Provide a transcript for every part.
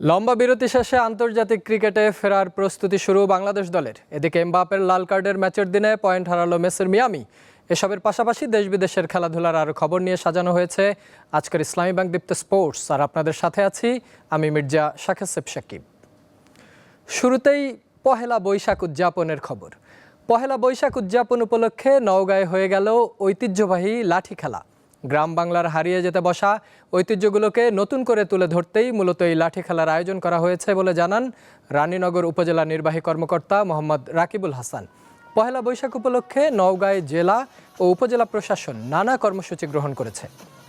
লম্বা বিরতি শেষে আন্তর্জাতিক ক্রিকেটে ফেরার প্রস্তুতি শুরু বাংলাদেশ দলের। এদিকে এমবাপের লাল কার্ডের ম্যাচের দিনে পয়েন্ট হারালো মেসের মিয়ামি। এসবের পাশাপাশি দেশ বিদেশের খেলাধুলার আরও খবর নিয়ে সাজানো হয়েছে আজকের ইসলামী ব্যাংক দীপ্ত স্পোর্টস। আর আপনাদের সাথে আছি আমি মির্জা শাকেসেব সাকিব। শুরুতেই পহেলা বৈশাখ উদযাপনের খবর। পহেলা বৈশাখ উদযাপন উপলক্ষে নওগাঁয় হয়ে গেল ঐতিহ্যবাহী লাঠি খেলা। গ্রাম বাংলার হারিয়ে যেতে বসা ঐতিহ্যগুলোকে নতুন করে তুলে ধরতেই মূলত এই লাঠি খেলার আয়োজন করা হয়েছে বলে জানান রানীনগর উপজেলা নির্বাহী কর্মকর্তা মোহাম্মদ রাকিবুল হাসান। পহেলা বৈশাখ উপলক্ষে নওগাঁয় জেলা ও উপজেলা প্রশাসন নানা কর্মসূচি গ্রহণ করেছে।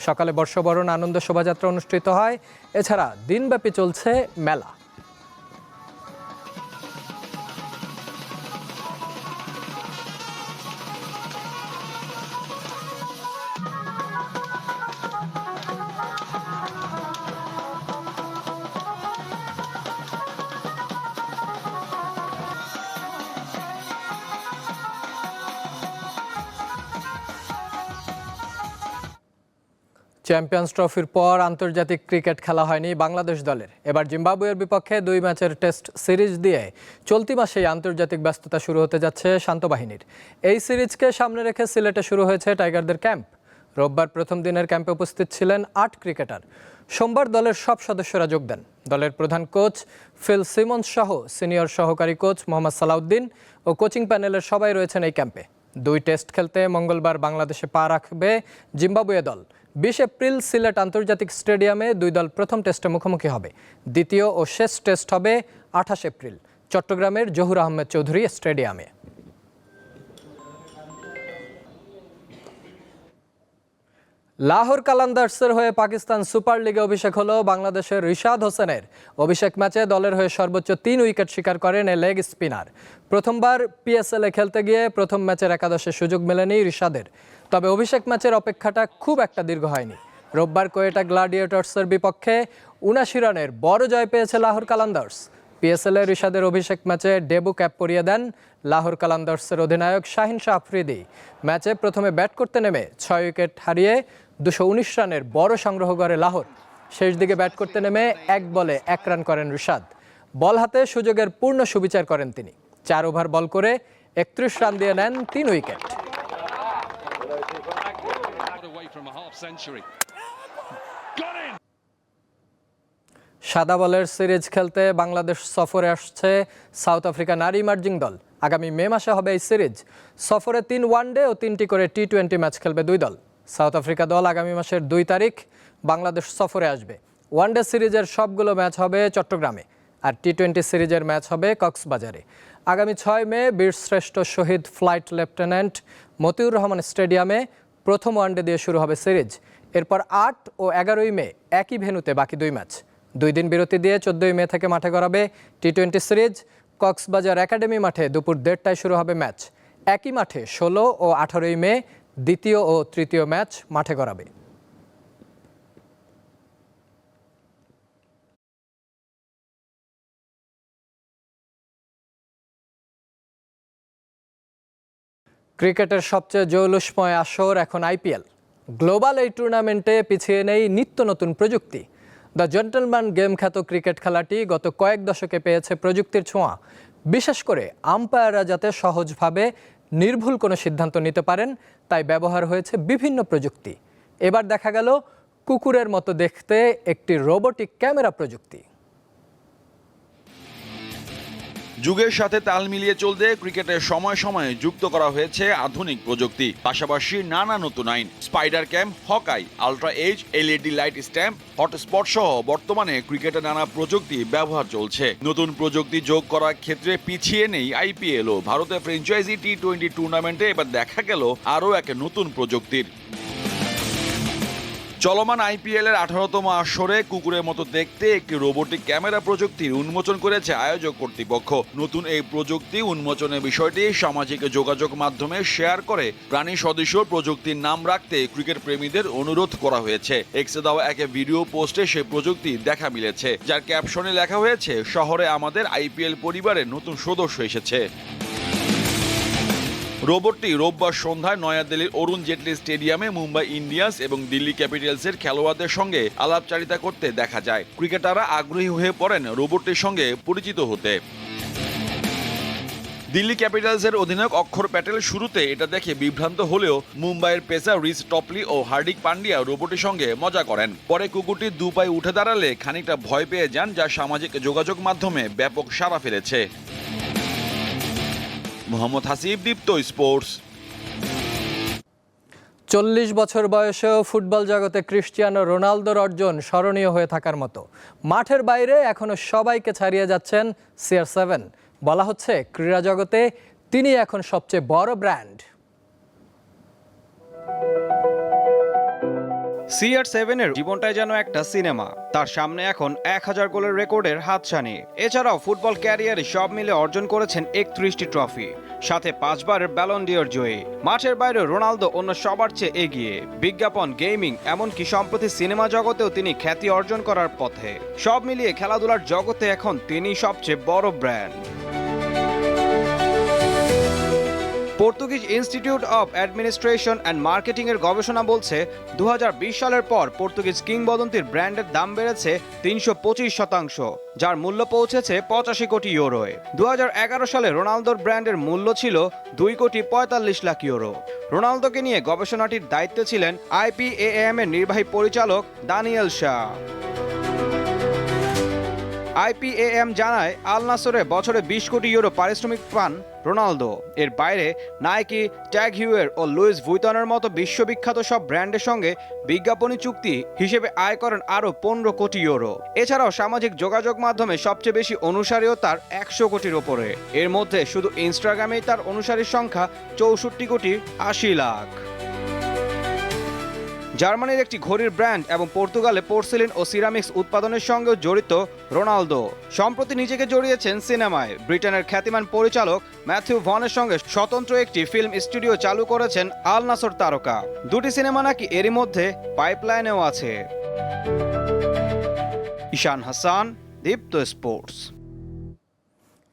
সকালে বর্ষবরণ আনন্দ শোভাযাত্রা অনুষ্ঠিত হয়। এছাড়া দিনব্যাপী চলছে মেলা। চ্যাম্পিয়ন্স ট্রফির পর আন্তর্জাতিক ক্রিকেট খেলা হয়নি বাংলাদেশ দলের। এবার জিম্বাবুয়ের বিপক্ষে দুই ম্যাচের টেস্ট সিরিজ দিয়ে চলতি মাসেই আন্তর্জাতিক ব্যস্ততা শুরু হতে যাচ্ছে শান্ত বাহিনীর। এই সিরিজকে সামনে রেখে সিলেটে শুরু হয়েছে টাইগারদের ক্যাম্প। রোববার প্রথম দিনের ক্যাম্পে উপস্থিত ছিলেন আট ক্রিকেটার। সোমবার দলের সব সদস্যরা যোগ দেন। দলের প্রধান কোচ ফিল সিমন সহ সিনিয়র সহকারী কোচ মোহাম্মদ সালাউদ্দিন ও কোচিং প্যানেলের সবাই রয়েছেন এই ক্যাম্পে। দুই টেস্ট খেলতে মঙ্গলবার বাংলাদেশে পা রাখবে জিম্বাবুয়ে দল। বিশ এপ্রিল সিলেট আন্তর্জাতিক স্টেডিয়ামে দুই দল প্রথম টেস্টে মুখোমুখি হবে। দ্বিতীয় ও শেষ টেস্ট হবে আঠাশ এপ্রিল, চট্টগ্রামের জহুর আহমেদ চৌধুরী স্টেডিয়ামে। লাহোর কালান্দার্সের হয়ে পাকিস্তান সুপার লিগে অভিষেক হলো বাংলাদেশের রিশাদ হোসেনের। অভিষেক ম্যাচে দলের হয়ে সর্বোচ্চ তিন উইকেট শিকার করেন এ লেগ স্পিনার। প্রথমবার পিএসএল খেলতে গিয়ে প্রথম ম্যাচের একাদশে সুযোগ মেলেনি রিশাদের। তবে অভিষেক ম্যাচের অপেক্ষাটা খুব একটা দীর্ঘ হয়নি। রোববার কোয়েটা গ্লাডিয়েটর্সের বিপক্ষে উনাশি রানের বড় জয় পেয়েছে লাহোর কালান্দার্স। পিএসএল এ রিশাদের অভিষেক ম্যাচে ডেবু ক্যাপ পরিয়ে দেন লাহোর কালান্দার্সের অধিনায়ক শাহিন শাহ আফ্রিদি ম্যাচে প্রথমে ব্যাট করতে নেমে ছয় উইকেট হারিয়ে দুশো উনিশ রানের বড় সংগ্রহ করে লাহোর। শেষ দিকে ব্যাট করতে নেমে এক বলে এক রান করেন রিশাদ। বল হাতে সুযোগের পূর্ণ সুবিচার করেন তিনি। চার ওভার বল করে একত্রিশ রান দিয়ে নেন তিন wicket. From a half century. Got in! সাদা বলের সিরিজ খেলতে বাংলাদেশ সফরে আসছে সাউথ আফ্রিকা নারী ইমার্জিং দল। আগামী মে মাসে হবে এই সিরিজ। সফরে তিন ওয়ানডে ও তিনটি করে টি টোয়েন্টি ম্যাচ খেলবে দুই দল। সাউথ আফ্রিকা দল আগামী মাসের দুই তারিখ বাংলাদেশ সফরে আসবে। ওয়ানডে সিরিজের সবগুলো ম্যাচ হবে চট্টগ্রামে আর টি টোয়েন্টি সিরিজের ম্যাচ হবে কক্সবাজারে। আগামী ছয় মে বীরশ্রেষ্ঠ শহীদ ফ্লাইট লেফটেন্যান্ট মতিউর রহমান স্টেডিয়ামে প্রথম ওয়ানডে দিয়ে শুরু হবে সিরিজ। এরপর আট ও এগারোই মে একই ভেন্যুতে বাকি দুই ম্যাচ। দুই দিন বিরতি দিয়ে চোদ্দই মে থেকে মাঠে গড়াবে T twenty series. Cox's Bazar academy মাঠে দুপুর দেড়টায় শুরু হবে ম্যাচ। একই মাঠে ষোলো ও আঠারোই মে দ্বিতীয় ও তৃতীয় ম্যাচ মাঠে গড়াবে। ক্রিকেটের সবচেয়ে জৌলুসময় আসর এখন আইপিএল। গ্লোবাল এই টুর্নামেন্টে পিছিয়ে নেই নিত্য নতুন প্রযুক্তি। দ্য জেন্টলম্যান গেম খ্যাত ক্রিকেট খেলাটি গত কয়েক দশকে পেয়েছে প্রযুক্তির ছোঁয়া। বিশেষ করে আম্পায়াররা যাতে সহজভাবে নির্ভুল কোনো সিদ্ধান্ত নিতে পারেন, তাই ব্যবহার হয়েছে বিভিন্ন প্রযুক্তি। এবার দেখা গেল কুকুরের মতো দেখতে একটি রোবোটিক ক্যামেরা প্রযুক্তি। যুগের সাথে তাল মিলিয়ে চলতে ক্রিকেটের সময় সময়ে যুক্ত করা হয়েছে আধুনিক প্রযুক্তি, পাশাপাশি নানা নতুন আইন spider cam hawkeye ultra edge LED light stump hotspot সহ বর্তমানে ক্রিকেটে নানা প্রযুক্তি ব্যবহার চলছে। নতুন প্রযুক্তি যোগ করার ক্ষেত্রে পিছিয়ে নেই আইপিএল ও। ভারতের ফ্র্যাঞ্চাইজি টি টোয়েন্টি টুর্নামেন্টে এবার দেখা গেল আরও এক নতুন প্রযুক্তির। চলমান আইপিএল এর আঠারোতম আসরে কুকুরের মতো দেখতে একটি রোবোটিক ক্যামেরা প্রযুক্তির উন্মোচন করেছে আয়োজক কর্তৃপক্ষ। নতুন এই প্রযুক্তি উন্মোচনের বিষয়টি সামাজিক যোগাযোগ মাধ্যমে শেয়ার করে। প্রাণী সদস্য প্রযুক্তির নাম রাখতে ক্রিকেট প্রেমীদের অনুরোধ করা হয়েছে। এক্সে দেওয়া এক ভিডিও পোস্টে সে প্রযুক্তি দেখা মিলেছে। যার ক্যাপশনে লেখা হয়েছে, শহরে আমাদের আইপিএল পরিবারের নতুন সদস্য এসেছে। রোবটটি রোববার সন্ধ্যায় নয়াদিল্লির অরুণ জেটলি স্টেডিয়ামে মুম্বাই ইন্ডিয়ান্স এবং দিল্লি ক্যাপিটালসের খেলোয়াড়দের সঙ্গে আলাপচারিতা করতে দেখা যায়। ক্রিকেটাররা আগ্রহী হয়ে পড়েন রোবটটির সঙ্গে পরিচিত হতে। দিল্লি ক্যাপিটালসের অধিনায়ক অক্ষর প্যাটেল শুরুতে এটা দেখে বিভ্রান্ত হলেও মুম্বাইয়ের পেসার রিস টপলি ও হার্দিক পান্ডিয়া রোবটের সঙ্গে মজা করেন। পরে কুকুরটি দু পায়ে উঠে দাঁড়ালে খানিকটা ভয় পেয়ে যান, যা সামাজিক যোগাযোগ মাধ্যমে ব্যাপক সাড়া ফেলেছে। মোহাম্মদ হাসিব, দীপ্ত স্পোর্টস। চল্লিশ বছর বয়সেও ফুটবল জগতে ক্রিশ্চিয়ানো রোনালদোর অর্জন স্মরণীয় হয়ে থাকার মতো। মাঠের বাইরে এখনও সবাইকে ছাড়িয়ে যাচ্ছেন সিআর সেভেন। বলা হচ্ছে ক্রীড়া জগতে তিনি এখন সবচেয়ে বড় ব্র্যান্ড। সিআর সেভেনের জীবনটাই যেন একটা সিনেমা। তার সামনে এখন এক হাজার গোলের রেকর্ডের হাতছানি। এছাড়াও ফুটবল ক্যারিয়ারে সব মিলে অর্জন করেছেন একত্রিশটি ট্রফি, সাথে পাঁচবারের ব্যালন্ডিয়র জয়ী। মাঠের বাইরে রোনালদো অন্য সবার চেয়ে এগিয়ে। বিজ্ঞাপন, গেমিং, এমনকি সম্প্রতি সিনেমা জগতেও তিনি খ্যাতি অর্জন করার পথে। সব মিলিয়ে খেলাধুলার জগতে এখন তিনি সবচেয়ে বড় brand. Portuguese institute of administration and marketing এর গবেষণা বলছে দু হাজার বিশ সালের পর পর্তুগিজ কিংবদন্তির ব্র্যান্ডের দাম বেড়েছে তিনশো পঁচিশ শতাংশ, যার মূল্য পৌঁছেছে পঁচাশি কোটি ইউরোয়। দু হাজার এগারো সালে রোনালদোর ব্র্যান্ডের মূল্য ছিল দুই কোটি পঁয়তাল্লিশ লাখ ইউরো। রোনালদোকে নিয়ে গবেষণাটির দায়িত্বে ছিলেন আইপিএএম এর নির্বাহী পরিচালক দানিয়েল শাহ। আইপিএএম জানায়, আল নাসরে বছরে বিশ কোটি ইউরো পারিশ্রমিক পান রোনালদো। এর বাইরে, নাইকি, ট্যাগ হিউয়ের ও লুইস ভুইতনের মতো বিশ্ববিখ্যাত সব ব্র্যান্ডের সঙ্গে বিজ্ঞাপনী চুক্তি হিসেবে আয় করেন আরও পনেরো কোটি ইউরো। এছাড়াও সামাজিক যোগাযোগ মাধ্যমে সবচেয়ে বেশি অনুসারীও তার একশো কোটির ওপরে। এর মধ্যে শুধু ইনস্টাগ্রামেই তার অনুসারীর সংখ্যা চৌষট্টি কোটি আশি লাখ। জার্মানির একটি ঘড়ির ব্র্যান্ড এবং পর্তুগালে পোর্সেলিন ও সিরামিক্স উৎপাদনের সঙ্গেও জড়িত রোনালদো। সম্প্রতি নিজেকে জড়িয়েছেন সিনেমায়। ব্রিটেনের খ্যাতিমান পরিচালক ম্যাথিউ ভনের সঙ্গে স্বতন্ত্র একটি ফিল্ম স্টুডিও চালু করেছেন আল নাসর তারকা। দুটি সিনেমা নাকি এরই মধ্যে পাইপলাইনেও আছে। ঈশান হাসান, দীপ্ত স্পোর্টস।